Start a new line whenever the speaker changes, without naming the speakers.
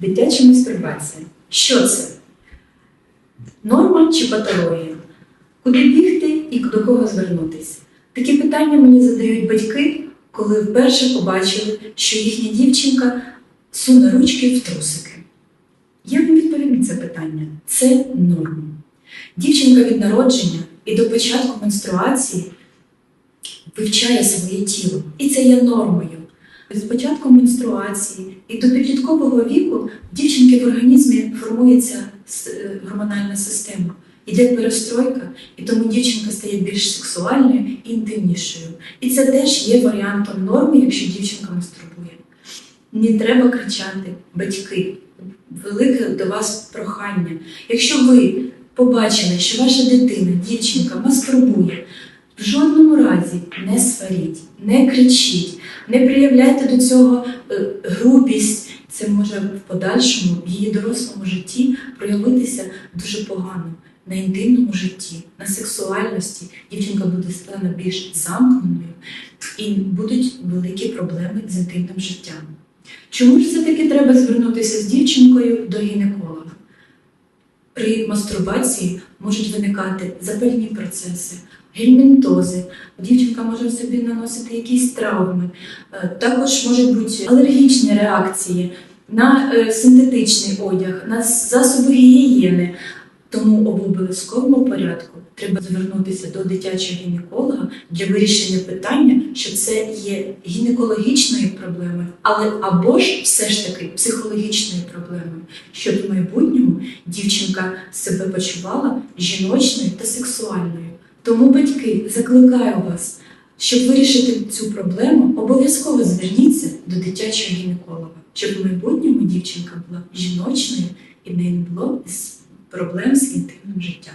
Дитяча мастурбація. Що це? Норма чи патологія? Куди бігти і до кого звернутися? Такі питання мені задають батьки, коли вперше побачили, що їхня дівчинка суне ручки в трусики. Я вам відповім на це питання. Це норма. Дівчинка від народження і до початку менструації вивчає своє тіло. І це є нормою. З початку менструації і до підліткового віку дівчинки в організмі формується е, гормональна система. Іде перестройка, і тому дівчинка стає більш сексуальною і інтимнішою. І це теж є варіантом норми, якщо дівчинка мастурбує. Не треба кричати, батьки. Велике до вас прохання. Якщо ви побачили, що ваша дитина, дівчинка мастурбує, в жодному разі не сваріть, не кричіть, не проявляйте до цього е, грубість. Це може в подальшому в її дорослому житті проявитися дуже погано на інтимному житті, на сексуальності. Дівчинка буде стане більш замкненою і будуть великі проблеми з інтимним життям. Чому ж все-таки треба звернутися з дівчинкою до гінеколога? При мастурбації можуть виникати запальні процеси, гельмінтози. Дівчинка може в собі наносити якісь травми. Е, Також можуть бути алергічні реакції на е, синтетичний одяг, на засоби гігієни. Тому в обов'язковому порядку треба звернутися до дитячого гінеколога для вирішення питання, що це є гінекологічною проблемою, але або ж все ж таки психологічною проблемою, щоб в майбутньому дівчинка себе почувала жіночною та сексуальною. Тому, батьки, закликаю вас, щоб вирішити цю проблему, обов'язково зверніться до дитячого гінеколога, щоб в майбутньому дівчинка була жіночною і не було проблем з інтимним життям.